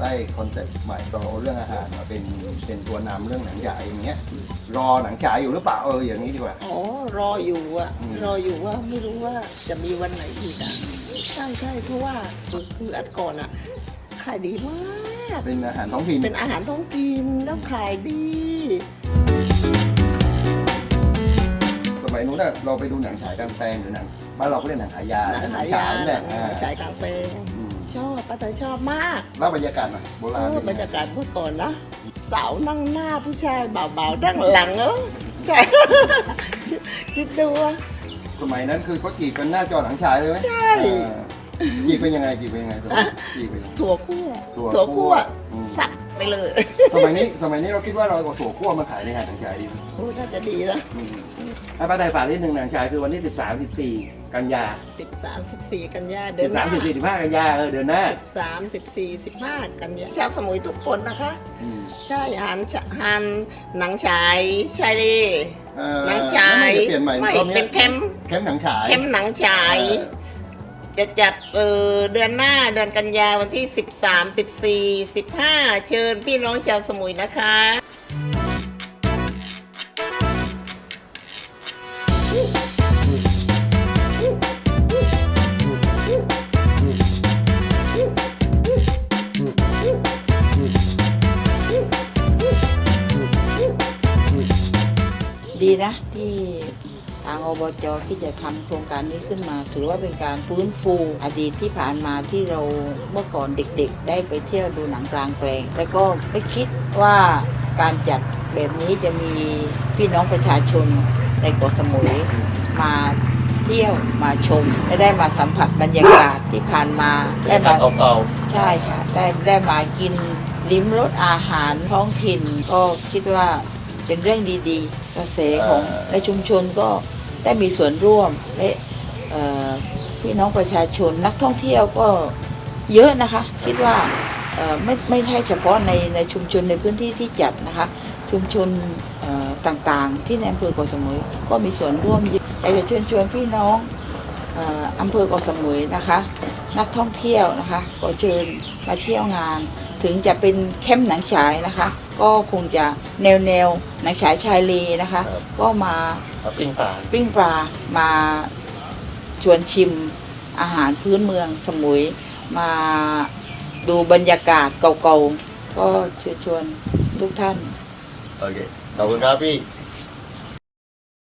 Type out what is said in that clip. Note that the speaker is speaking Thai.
ได้คอนเซ็ปต์ใหม่ก็เอาเรื่องอาหารมาเป็นเป็นตัวนำเรื่องหนังฉายอย่างเงี้ยรอหนังฉายอยู่หรือเปล่าเอออย่างนี้ดีกว่า อ๋อ รออยู่อะอืมรออยู่ว่าไม่รู้ว่าจะมีวันไหนอีกอะใช่ใช่เพราะว่าคืออัดก่อนอะขายดีมาก เป็นอาหารท้องถิ่นเป็นอาหารท้องถิ่นแล้วขายดี สมัยนู้นน่ะเราไปดูหนังฉายกลางแปลงหรือหนังบ้านเราก็เรียกหนังขายยาหนังหนัขางยฉายานี่แหละอ่าฉายกลางแปลง อืม ชอบป้าเตยชอบมากเล่าบรรยากาศหน่อยโบเอราณอเป็นบรยังรไงยากาศเมื่อก่อนนะสาวนั่งหน้าผู้ชายเบาๆนั่งหลังเออใช่ คิดดูว่า สมัยนั้นคือเขาจีบกันหน้าจอหนังฉายเลยไหมใช่ เออจีบเป็นยังไงจีบเป็นยังไงสมัยจีบเป็นยังไง ถั่วคั่วถั่วถั่วคั่วอืมสับ ไปเลยสมัยนี้สมัยนี้เราคิดว่าเราเอาถั่วคั่วมาขายในงานหนังฉายดีไหมโอ้น่าจะดีนะอืมถ้าป้าไทยฝากนิดหนึ่งหนังฉายคือวันที่13 14กันยาสิบสามสิบสี่กันยาเดือนหน้า13 14 15กันยาเออเดือนหน้าสิบสามสิบสี่สิบห้ากันยาชาวสมุยทุกคนนะคะ อืมใช่หันหันหนังฉายใช่ดิเอ่อหนังฉายไม่ได้เปลี่ยนใหม่ไม่รอบนี้เป็นแคมป์แคมป์หนังฉายแคมป์หนังฉาย เออ จะจัดเออเดือนหน้าเดือนกันยาวันที่ 13 14 15 เชิญพี่น้องชาวสมุยนะคะดีนะที่างอบจที่จะทำโครงการนี้ขึ้นมา ถือว่าเป็นการฟื้นฟูอดีตที่ผ่านมาที่เราเมื่อก่อนเด็กๆ ได้ไปเที่ยวดูหนังกลางแปลงแต่ก็ไม่คิดว่าการจัดแบบนี้จะมีพี่น้องประชาชนในเกาะสมุยมาเที่ยวมาชมและได้มาสัมผัสบรรยากาศที่ผ่านมาได้มาใช่ค่ะได้ได้มากินลิ้มรสอาหารท้องถิ่น ก็คิดว่าเป็นเรื่องดีๆ กระแสของเอ่อในชุมชนก็ ได้มีส่วนร่วมและพี่น้องประชาชนนักท่องเที่ยวก็เยอะนะคะ คิดว่าไม่ไม่ใช่เฉพาะในในชุมชนในพื้นที่ที่จัดนะคะ ชุมชนต่างๆ ที่ในอำเภอเกาะสมุยก็มีส่วนร่วมอยากจะเชิญชวนพี่น้องเอ่ออำเภอเกาะสมุยนะคะ นักท่องเที่ยวนะคะก็เชิญมาเที่ยวงาน ถึงจะเป็นแคมป์หนังฉายนะคะ ก็คงจะแนวแนวหนังฉายชายเลนะคะก็มาปิ้งป่าปิ้งปลามาชวนชิมอาหารพื้นเมืองสมุย มาดูบรรยากาศเก่าๆก็เชิญชวนทุกท่าน โอเคขอบคุณครับพี่